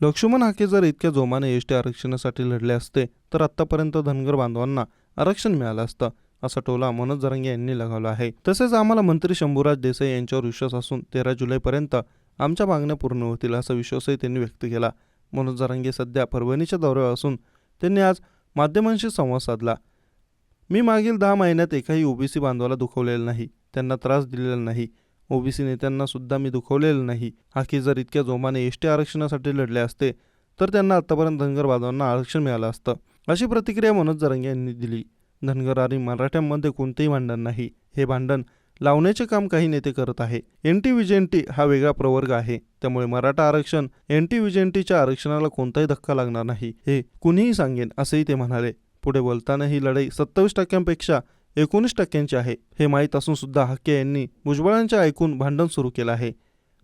लक्ष्मण हाके जर इतक्या जोमाने एस टी आरक्षणासाठी लढले असते तर आत्तापर्यंत धनगर बांधवांना आरक्षण मिळालं असतं असा टोला मनोज जरांगे यांनी लगावला आहे. तसेच आम्हाला मंत्री शंभूराज देसाई यांच्यावर विश्वास असून तेरा जुलैपर्यंत आमच्या मागण्या पूर्ण होतील असा विश्वासही त्यांनी व्यक्त केला. मनोज जरांगे सध्या परभणीच्या दौऱ्यावर असून त्यांनी आज माध्यमांशी संवाद साधला. मी मागील दहा महिन्यात एकाही ओबीसी बांधवाला दुखवलेलं नाही त्यांना त्रास दिलेला नाही ओबीसी नेत्यांना सुद्धा मी दुखवलेलं नाही. आखी जर इतक्या जोमाने एस टी आरक्षणासाठी लढले असते तर त्यांना आतापर्यंत धनगर बांधवांना आरक्षण मिळालं असतं. अशी प्रतिक्रिया मनोज जरंग यांनी दिली. धनगर आणि मराठ्यांमध्ये कोणतेही भांडण नाही. हे भांडण लावण्याचे काम काही नेते करत आहे. एन टी विजेंटी हा वेगळा प्रवर्ग आहे. त्यामुळे मराठा आरक्षण एन टी विजेंटीच्या आरक्षणाला कोणताही धक्का लागणार नाही. हे कुणीही सांगेन असेही ते म्हणाले. पुढे बोलताना ही लढाई सत्तावीस टक्क्यांपेक्षा एकोणीस टक्क्यांची आहे. हे माहीत असून सुद्धा हक्के यांनी भुजबळांच्या ऐकून भांडण सुरू केलं आहे.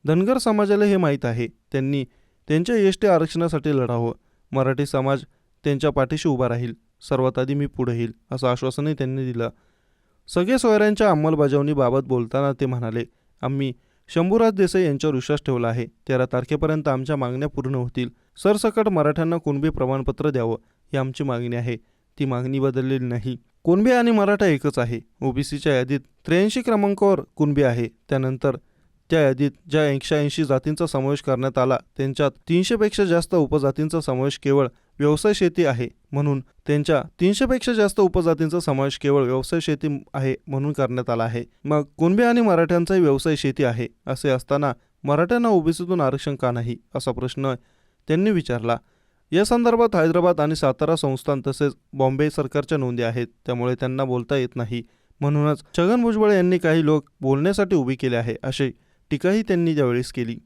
धनगर समाजाला हे माहीत आहे. त्यांनी त्यांच्या एस टी आरक्षणासाठी लढावं. मराठी समाज त्यांच्या पाठीशी उभा राहील. सर्वात आधी मी पुढे येईल असं आश्वासनही त्यांनी दिलं. सगळे सोयऱ्यांच्या अंमलबजावणीबाबत बोलताना ते म्हणाले आम्ही शंभूराज देसाई यांच्यावर विश्वास ठेवला आहे. तेरा तारखेपर्यंत आमच्या मागण्या पूर्ण होतील. सरसकट मराठ्यांना कुणबी प्रमाणपत्र द्यावं ही आमची मागणी आहे. ती मागणी बदललेली नाही. कुणबी आणि मराठा एकच आहे. ओबीसीच्या यादीत त्र्याऐंशी क्रमांकावर कुणबी आहे. त्यानंतर त्या यादीत ज्या एकशे ऐंशी जातींचा समावेश करण्यात आला त्यांच्यात तीनशेपेक्षा जास्त उपजातींचा समावेश केवळ व्यवसाय शेती आहे म्हणून त्यांच्या तीनशेपेक्षा जास्त उपजातींचा समावेश केवळ व्यवसाय शेती आहे म्हणून करण्यात आला आहे. मग कुणबी आणि मराठ्यांचाही व्यवसाय शेती आहे असे असताना मराठ्यांना ओबीसीतून आरक्षण का नाही असा प्रश्न त्यांनी विचारला. या संदर्भात हैदराबाद आणि सातारा संस्थान तसेच बॉम्बे सरकारच्या नोंदी आहेत. त्यामुळे त्यांना बोलता येत नाही. म्हणूनच छगन भुजबळ यांनी काही लोक बोलण्यासाठी उभी केले आहे अशी टीकाही त्यांनी त्यावेळेस केली.